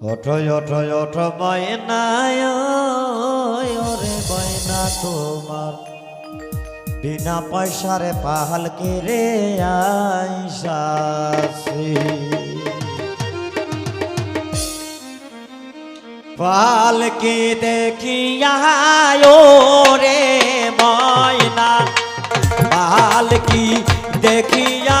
ওঠো ওঠো ওঠো ময়নায় ওরে ময়না তোমার। বিনা পয়সারে পাহাল কে রে আইসাছি পালকি দেখিয়া রে ময়না পালকি দেখিয়া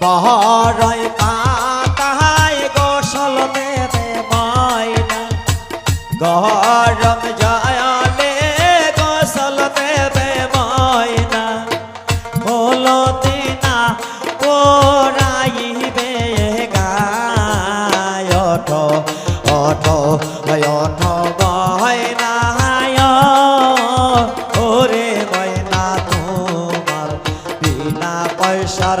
বহরই পাতায় গোসল দেবে ময়না। গরম জয়ালে গোসল দেবে ময়না। হলো দিনা পোড়াইবে গায় অটো অটো অটো ওরে ময়না, তোমার বিনা পয়সার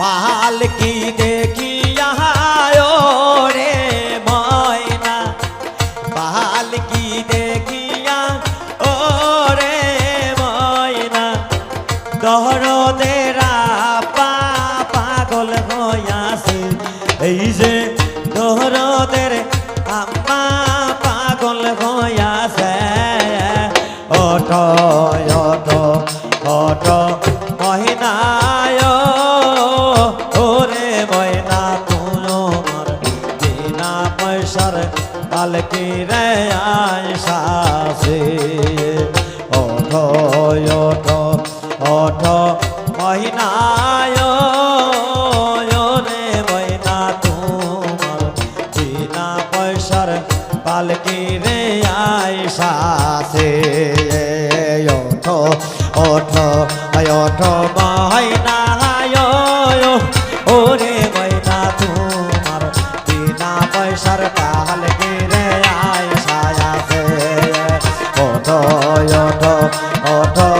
পাল কি দেখিয়া রে ময়না? পাল কি দেখিয়া ও রে ময়না? দহরদেরা পা পাগল হইয়াছে। এই যে দহরদের আম্মা পাগল হইয়াছে। অটো অটো অটো মহিনায় পয়সার কালকে রে আইসাছে অটো অটো অটো মহিনায় রে ময়না তোমার বিনা পয়সার পালকি রে আইসাছে ওঠো ওঠো ওঠো বিনা পয়সার পালকি রে আইসাছে ওঠো ওঠো